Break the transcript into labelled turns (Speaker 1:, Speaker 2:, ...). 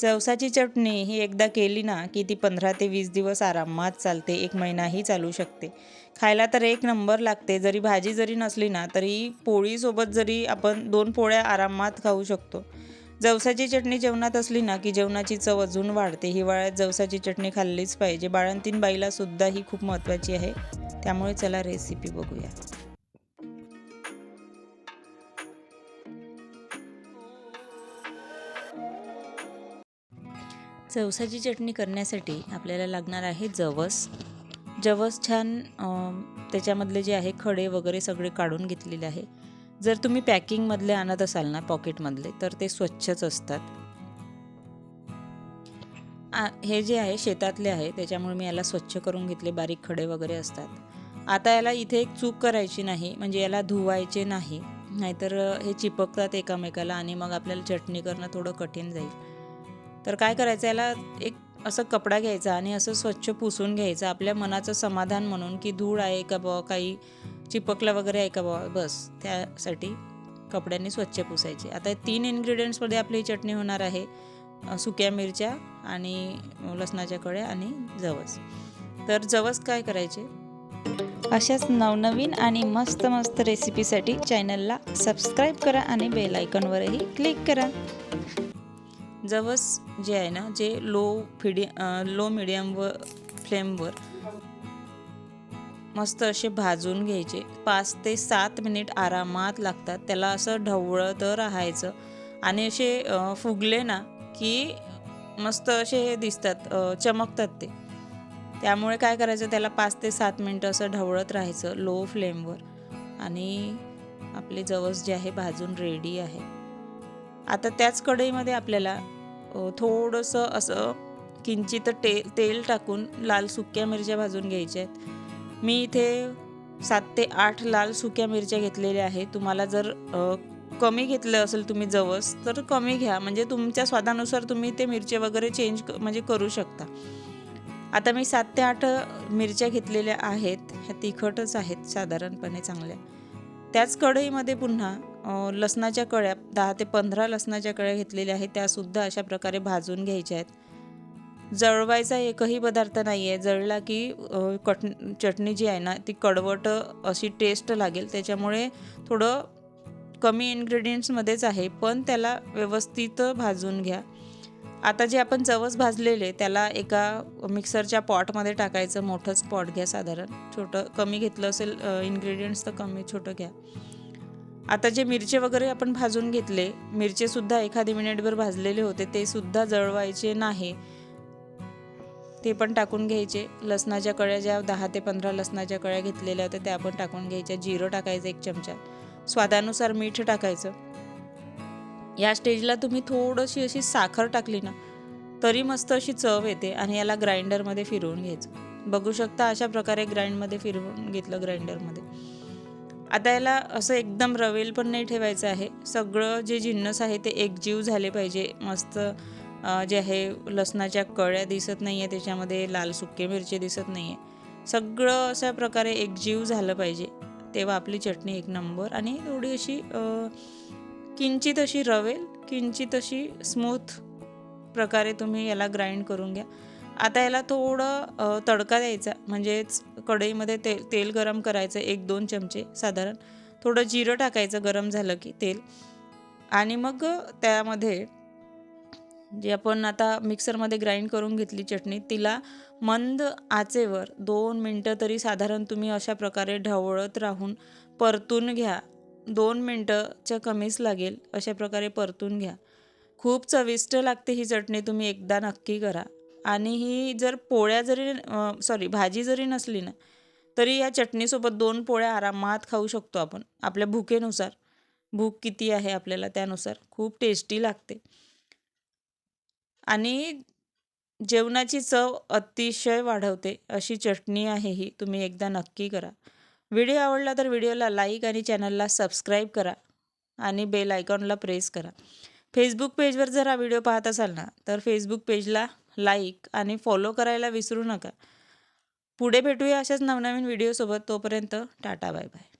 Speaker 1: जवसाची चटणी ही एकदा केली ना की ती पंधरा ते वीस दिवस आरामात चालते एक महिनाही चालू शकते. खायला तर एक नंबर लागते जरी भाजी जरी नसली ना तरी पोळीसोबत जरी आपण दोन पोळ्या आरामात खाऊ शकतो. जवसाची चटणी जेवणात असली ना की जेवणाची चव अजून वाढते. हिवाळ्यात जवसाची चटणी खाल्लीच पाहिजे. बाळंतीन बाईला सुद्धा ही खूप महत्त्वाची आहे. त्यामुळे चला रेसिपी बघूया. जवसाची चटणी करण्यासाठी आपल्याला लागणार आहे जवस. जवस छान त्याच्यामधले जे आहे खडे वगैरे सगळे काढून घेतलेले आहे. जर तुम्ही पॅकिंगमधले आणत असाल ना पॉकेटमधले तर ते स्वच्छच असतात. हे जे आहे शेतातले आहे त्याच्यामुळे मी याला स्वच्छ करून घेतले बारीक खडे वगैरे असतात. आता याला इथे एक चूक करायची नाही म्हणजे याला धुवायचे नाही नाहीतर हे चिपकतात एकामेकाला आणि मग आपल्याला चटणी करणं थोडं कठीण जाईल. तर काय करायचं याला एक असं कपडा घ्यायचा आणि असं स्वच्छ पुसून घ्यायचं आपल्या मनाचं समाधान म्हणून की धूळ आहे का बुवा काही चिपकलं वगैरे आहे का बुवा बस त्यासाठी कपड्यांनी स्वच्छ पुसायचे. आता तीन इन्ग्रेडियंट्समध्ये आपली चटणी होणार आहे सुक्या मिरच्या आणि लसणाच्या कळ्या आणि जवस. तर जवस काय करायचे? अशाच नवनवीन आणि मस्त मस्त रेसिपीसाठी चॅनलला सबस्क्राईब करा आणि बेल आयकॉनवरही क्लिक करा. जवस जे आहे ना जे लो फिडी लो मिडियम व फ्लेमवर मस्त असे भाजून घ्यायचे. पाच ते सात मिनिट आरामात लागतात. त्याला असं ढवळत राहायचं. आणि असे फुगले ना की मस्त असे हे दिसतात चमकतात ते. त्यामुळे काय करायचं त्याला पाच ते सात मिनटं असं ढवळत राहायचं लो फ्लेमवर आणि आपले जवस जे आहे भाजून रेडी आहे. आता त्याच कढईमध्ये आपल्याला थोडंसं असं किंचित टे तेल टाकून लाल सुक्या मिरच्या भाजून घ्यायच्या आहेत. मी इथे सात ते आठ लाल सुक्या मिरच्या घेतलेल्या आहेत. तुम्हाला जर कमी घेतलं असेल तुम्ही जवस तर कमी घ्या. म्हणजे तुमच्या स्वादानुसार तुम्ही ते मिरचे वगैरे चेंज म्हणजे करू शकता. आता मी सात ते आठ मिरच्या घेतलेल्या आहेत. ह्या तिखटच आहेत साधारणपणे चांगल्या. त्याच कढईमध्ये पुन्हा लसणाच्या कळ्या दहा ते पंधरा लसणाच्या कळ्या घेतलेल्या आहेत त्यासुद्धा अशा प्रकारे भाजून घ्यायच्या आहेत. जळवायचा एकही पदार्थ नाही आहे जळला की कट चटणी जी आहे ना ती कडवट अशी टेस्ट लागेल. त्याच्यामुळे थोडं कमी इन्ग्रेडियंट्समध्येच आहे पण त्याला व्यवस्थित भाजून घ्या. आता जे आपण जवस भाजलेले त्याला एका मिक्सरच्या पॉटमध्ये टाकायचं मोठंच पॉट घ्या साधारण. छोटं कमी घेतलं असेल इन्ग्रेडियंट्स तर कमी छोटं घ्या. आता जे मिरचे वगैरे आपण भाजून घेतले मिरचेसुद्धा एखादी मिनिटभर भाजलेले होते ते सुद्धा जळवायचे नाही. ते पण टाकून घ्यायचे. लसणाच्या कळ्या ज्या दहा ते पंधरा लसणाच्या कळ्या घेतलेल्या होत्या त्या पण टाकून घ्यायच्या. जिरं टाकायचं एक चमचा. स्वादानुसार मीठ टाकायचं. या स्टेजला तुम्ही थोडीशी अशी साखर टाकली ना तरी मस्त अशी चव येते आणि याला ग्राइंडरमध्ये फिरवून घ्यायचं. बघू शकता अशा प्रकारे ग्राइंडमध्ये फिरवून घेतलं ग्राइंडरमध्ये. आता याला असं एकदम रवेल पण नाही ठेवायचं आहे. सगळं जे जिन्नस आहे ते एकजीव झाले पाहिजे. मस्त जे आहे लसणाच्या कळ्या दिसत नाही आहे त्याच्यामध्ये लाल सुके मिरची दिसत नाही आहे सगळं अशा प्रकारे एकजीव झालं पाहिजे. तेव्हा आपली चटणी एक नंबर आणि थोडी अशी किंचित अशी रवेल किंचित अशी स्मूथ प्रकारे तुम्ही याला ग्राइंड करून घ्या. आता याला थोडं तडका द्यायचा. म्हणजेच कढईमध्ये ते तेल गरम करायचं एक दोन चमचे साधारण. थोडं जिरं टाकायचं गरम झालं की तेल. आणि मग त्यामध्ये जे आपण आता मिक्सरमध्ये ग्राइंड करून घेतली चटणी तिला मंद आचेवर दोन मिनटं तरी साधारण तुम्ही अशा प्रकारे ढवळत राहून परतून घ्या. दोन मिनटंच्या कमीच लागेल अशा प्रकारे परतून घ्या. खूप चविष्ट लागते ही चटणी तुम्ही एकदा नक्की करा. आणि ही जर पोळ्या जरी सॉरी भाजी जरी नसली ना तरी या चटणीसोबत दोन पोळ्या आरामात खाऊ शकतो आपण आपल्या भुकेनुसार. भूक किती आहे आपल्याला त्यानुसार खूप टेस्टी लागते. आणि जेवणाची चव अतिशय वाढवते अशी चटणी आहे ही तुम्ही एकदा नक्की करा. व्हिडिओ आवडला तर व्हिडिओला लाईक आणि चॅनलला सबस्क्राईब करा आणि बेल आयकॉनला प्रेस करा. फेसबुक पेजवर जर हा व्हिडिओ पाहत असाल ना तर फेसबुक पेजला लाईक आणि फॉलो करायला विसरू नका. पुढे भेटूया अशाच नवनवीन व्हिडिओसोबत तोपर्यंत टाटा बाय बाय